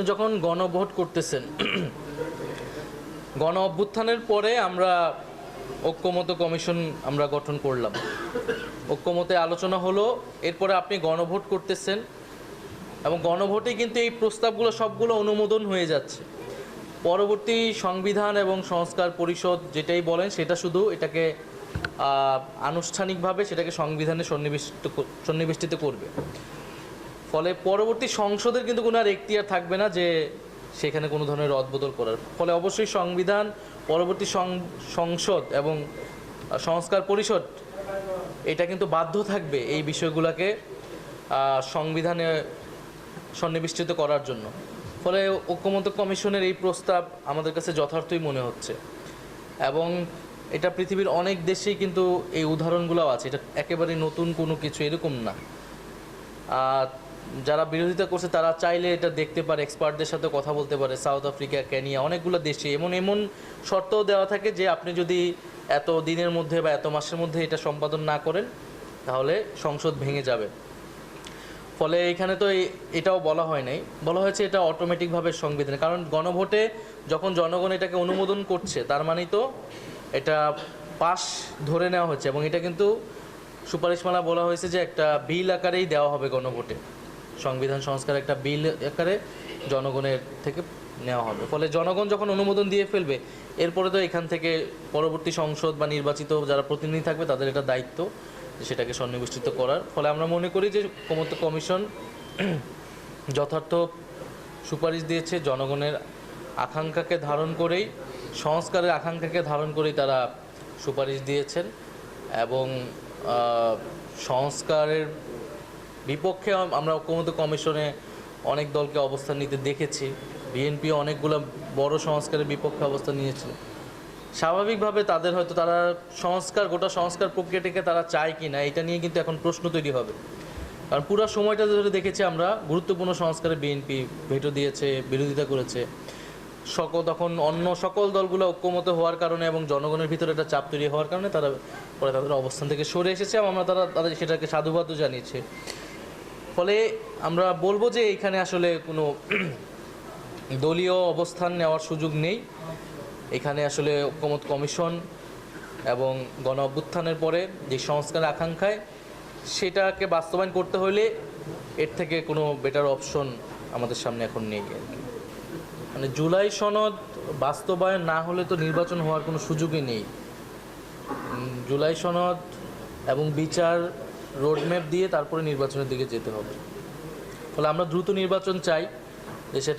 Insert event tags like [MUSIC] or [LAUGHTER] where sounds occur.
আপনি যখন গণভোট করতেছেন, গণ অভ্যুত্থানের পরে আমরা ঐক্যমত কমিশন আমরা গঠন করলাম। ঐক্যমতে আলোচনা হলো, এরপরে আপনি গণভোট করতেছেন এবং গণভোটে কিন্তু এই প্রস্তাবগুলো সবগুলো অনুমোদন হয়ে যাচ্ছে। পরবর্তী সংবিধান এবং সংস্কার পরিষদ যেটাই বলেন, সেটা শুধু এটাকে আনুষ্ঠানিকভাবে সেটাকে সংবিধানে সন্নিবেশিত সন্নিবেষ্টিত করবে। ফলে পরবর্তী সংসদের কিন্তু কোনো আর এখতিয়ার থাকবে না যে সেখানে কোনো ধরনের রদবদল করার। ফলে অবশ্যই সংবিধান, পরবর্তী সংসদ এবং সংস্কার পরিষদ, এটা কিন্তু বাধ্য থাকবে এই বিষয়গুলোকে সংবিধানে সন্নিবেষ্টিত করার জন্য। ফলে ঐক্যমত কমিশনের এই প্রস্তাব আমাদের কাছে যথার্থই মনে হচ্ছে। এবং এটা পৃথিবীর অনেক দেশেই কিন্তু এই উদাহরণগুলো আছে, এটা একেবারে নতুন কোনো কিছু এরকম না। যারা বিরোধিতা করছে, তারা চাইলে এটা দেখতে পারে এক্সপার্টদের সাথে কথা বলতে পারে সাউথ আফ্রিকা কেনিয়া অনেকগুলো দেশে। এমন এমন শর্তও দেওয়া থাকে যে আপনি যদি এত দিনের মধ্যে বা এত মাসের মধ্যে এটা সম্পাদন না করেন, তাহলে সংসদ ভেঙে যাবে। ফলে এখানে তো এটাও বলা হয় নাই। বলা হয়েছে এটা অটোমেটিকভাবে সংবিধানে। কারণ গণভোটে যখন জনগণ এটাকে অনুমোদন করছে, তার মানেই তো এটা পাশ ধরে নেওয়া হচ্ছে। এবং এটা কিন্তু সুপারিশমালা বলা হয়েছে যে একটা বিল আকারেই দেওয়া হবে গণভোটে। সংবিধান সংস্কার একটা বিল আকারে জনগণের থেকে নেওয়া হবে। ফলে জনগণ যখন অনুমোদন দিয়ে ফেলবে, এরপরে তো এখান থেকে পরবর্তী সংসদ বা নির্বাচিত যারা প্রতিনিধি থাকবে, তাদের এটা দায়িত্ব সেটাকে সন্নিবেষ্টিত করার। ফলে আমরা মনে করি যে ক্ষমতা কমিশন যথার্থ সুপারিশ দিয়েছে, জনগণের আকাঙ্ক্ষাকে ধারণ করেই, সংস্কারের আকাঙ্ক্ষাকে ধারণ করেই তারা সুপারিশ দিয়েছেন এবং সংস্কারের বিপক্ষে আমরা ঐক্যমত কমিশনে অনেক দলকে অবস্থান নিতে দেখেছি। বিএনপি অনেকগুলো বড় সংস্কারের বিপক্ষে অবস্থান নিয়েছিল স্বাভাবিকভাবে তাদের হয়তো তারা সংস্কার, গোটা সংস্কার প্রক্রিয়াটিকে তারা চায় কি না এটা নিয়ে কিন্তু এখন প্রশ্ন তৈরি হবে। কারণ পুরো সময়টা ধরে দেখেছি আমরা, গুরুত্বপূর্ণ সংস্কারে বিএনপি ভেটো দিয়েছে, বিরোধিতা করেছে। সকল তখন অন্য সকল দলগুলো ঐক্যমত হওয়ার কারণে এবং জনগণের ভিতরে একটা চাপ তৈরি হওয়ার কারণে তারা পরে তাদের অবস্থান থেকে সরে এসেছে এবং আমরা তারা তাদের সেটাকে সাধুবাদও জানিয়েছে। ফলে আমরা বলব যে এখানে আসলে কোনো [CLEARS THROAT] দলীয় অবস্থান নেওয়ার সুযোগ নেই। এখানে আসলে ঐক্যমত কমিশন এবং গণ অভ্যুত্থানের পরে যে সংস্কার আকাঙ্ক্ষায় সেটাকে বাস্তবায়ন করতে হলে এর থেকে কোনো বেটার অপশন আমাদের সামনে এখন নেই আর কি। মানে জুলাই সনদ বাস্তবায়ন না হলে তো নির্বাচন হওয়ার কোনো সুযোগই নেই। জুলাই সনদ এবং বিচার রোডম্যাপ দিয়ে তারপরে নির্বাচনের দিকে যেতে হবে। ফলে আমরা দ্রুত নির্বাচন চাই যে সেটা